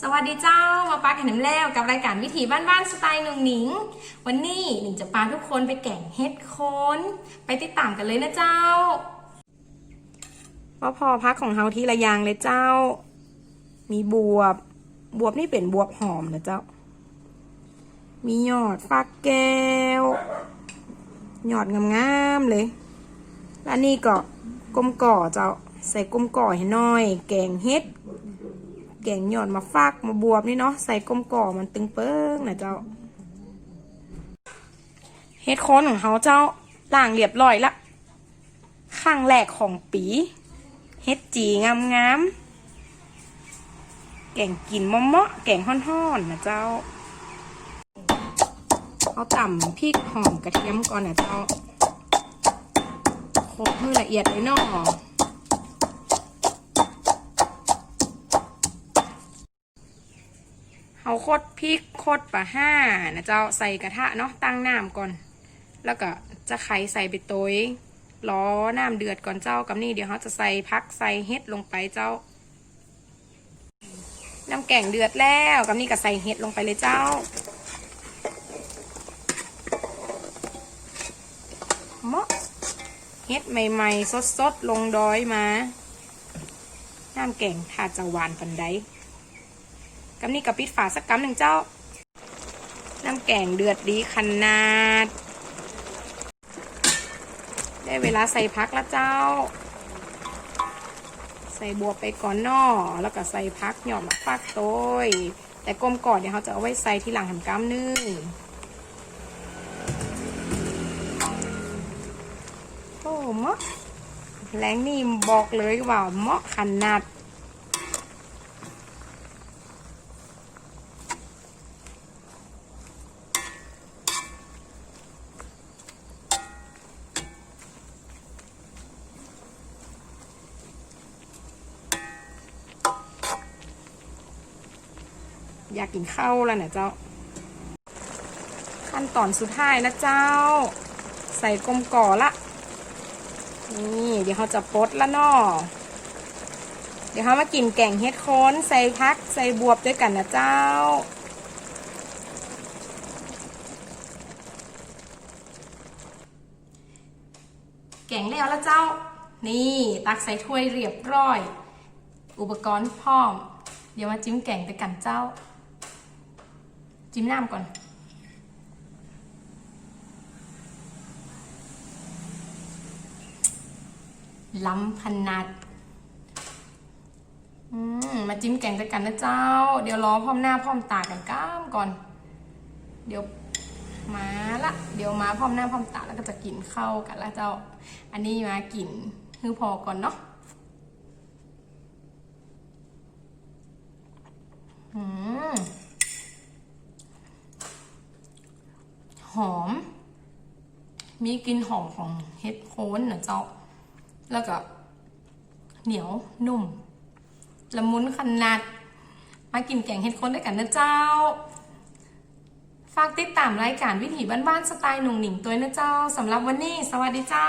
สวัสดีเจ้ามาปากันน้ำแล้วกับรายการวิถีบ้านๆสไตล์หนุ่งหนิง วันนี้หนิงจะพาทุกคนไปแก่งเฮ็ดโคนไปติดตามกันเลยนะเจ้าว่าพอพักของเฮาทีละอย่างเลยเจ้า มีบวบบวบนี่เป็นบวบหอมนะเจ้า มีหยอดฟักแก้ว หยอดงามๆเลย แล้วนี่ก็ก้มก่อเจ้าใส่ก้มก่อให้น่อย แกงเฮ็ด แกงหย่อดมาฟักมาบวบนี่เนาะใส่ก้มก่อมันตึงเปิ้งนะเจ้าเฮ็ดโคนของเขาเจ้าล่างเรียบร้อยละข้างแรกของปีเฮ็ดจีงามงามแกงกินมะมะแกงห่อนๆนะเจ้าเอาต่ำพริกหอมกระเทียมก่อนนะเจ้าโขลกให้ละเอียดเลยเนาะ เอาโคดพริกโคดปลาห้านะเจ้าใส่กระทะเนาะตั้งน้ำก่อน แล้วก็จะไข่ใส่ไปโตัวล้อน้ำเดือดก่อนเจ้ากับนี่เดี๋ยวเขาจะใส่พักใส่เห็ดลงไปเจ้า น้ำแกงเดือดแล้วกับนี่ก็ใส่เห็ดลงไปเลยเจ้า เหมาะเห็ดใหม่ๆ สดๆ ลงดอยมา น้ำแกงถ้าจะหวานปันใด กำนี่กับปิดฝาสักกำหนึ่งเจ้า น้ำแกงเดือดดีขนาด ได้เวลาใส่พักแล้วเจ้า ใส่บัวไปก่อนนอแล้วก็ใส่พักหยอดมฟักโต้ยแต่กลมก่อนเดี๋ยวเขาจะเอาไว้ใส่ที่หลังหันกำนึ่งโอ้เหมาะแรงนี่บอกเลยว่าเหมาะขนาด อยากกินข้าวแล้วนะเจ้า ขั้นตอนสุดท้ายนะเจ้า ใส่กลมก่อละ นี่เดี๋ยวเขาจะปดละนอเดี๋ยวเขามากินแกงเฮ็ดโค้นใส่พักใส่บวบด้วยกันนะเจ้าแกงแล้วละเจ้า นี่ตักใส่ถ้วยเรียบร้อย อุปกรณ์พร้อม เดี๋ยวมาจิ้มแกงไปกันเจ้า จิ้มน้ำก่อน ล้ำขนนาดมมาจิ้มแกงไปกันนะเจ้า เดี๋ยวรอพร้อมหน้าพร้อมตากันก้ามก่อน เดี๋ยวมาละ เดี๋ยวมาพร้อมหน้าพร้อมตาแล้วก็จะกินเข้ากันละเจ้า อันนี้มากินคือพอก่อนเนาะอืม หอม มีกลิ่นหอมของเฮ็ดโคนนะเจ้า แล้วก็ เหนียวนุ่ม ละมุนขนาด มากินแกงเฮ็ดโคนด้วยกันนะเจ้า ฝากติดตามรายการวิถีบ้านๆสไตล์หนุ่งหนิงตัวนะเจ้าสำหรับวันนี้ สวัสดีเจ้า